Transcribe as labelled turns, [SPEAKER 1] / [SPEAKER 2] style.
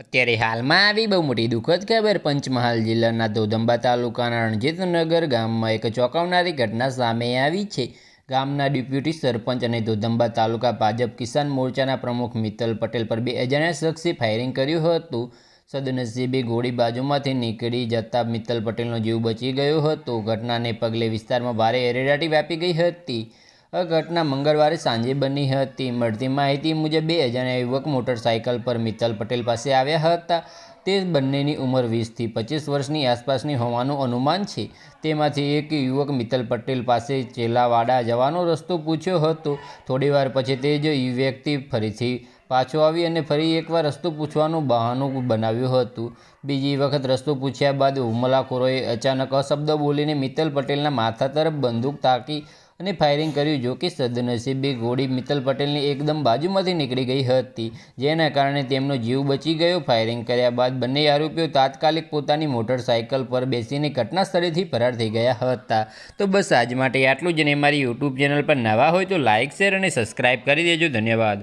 [SPEAKER 1] અત્યારે હાલમાં આવી બહુ મોટી દુઃખદ ખબર. પંચમહાલ જિલ્લાના ધોધંબા તાલુકાના રણજીતનગર ગામમાં એક ચોંકાવનારી ઘટના સામે આવી છે. ગામના ડેપ્યુટી સરપંચ અને ધોધંબા તાલુકા ભાજપ કિસાન મોરચાના પ્રમુખ મિત્તલ પટેલ પર બે અજાણ્યા શખ્સે ફાયરિંગ કર્યું હતું. સદનસીબે ગોળી બાજુમાંથી નીકળી જતા મિત્તલ પટેલનો જીવ બચી ગયો હતો. ઘટનાને પગલે વિસ્તારમાં ભારે એરેડાટી વ્યાપી ગઈ હતી. આ ઘટના મંગળવારે સાંજે બની હતી. મળતી માહિતી મુજબ બે અજાણ્યા યુવક મોટરસાયકલ પર મિત્તલ પટેલ પાસે આવ્યા હતા. તે બંનેની ઉંમર વીસથી પચીસ વર્ષની આસપાસની હોવાનું અનુમાન છે. તેમાંથી એક યુવક મિત્તલ પટેલ પાસે ચેલાવાડા જવાનો રસ્તો પૂછ્યો હતો. થોડીવાર પછી તે જ વ્યક્તિ ફરીથી પાછો આવી અને ફરી એકવાર રસ્તો પૂછવાનું બહાનું બનાવ્યું હતું. બીજી વખત રસ્તો પૂછ્યા બાદ હુમલાખોરોએ અચાનક અશબ્દ બોલીને મિત્તલ પટેલના માથા તરફ બંદૂક તાકી અને ફાયરિંગ કર્યું. જો કે સદનસીબે ગોળી મિત્તલ પટેલની એકદમ બાજુમાંથી નીકળી ગઈ હતી, જેના કારણે તેમનો જીવ બચી ગયો. ફાયરિંગ કર્યા બાદ બંને આરોપીઓ તાત્કાલિક પોતાની મોટરસાયકલ પર બેસીને ઘટના સ્થળેથી ફરાર થઈ ગયા હતા. તો બસ આજ માટે આટલું જ ને મારી યુટ્યુબ ચેનલ પર નવા હોય તો લાઇક શેર અને સબસ્ક્રાઈબ કરી દેજો. ધન્યવાદ.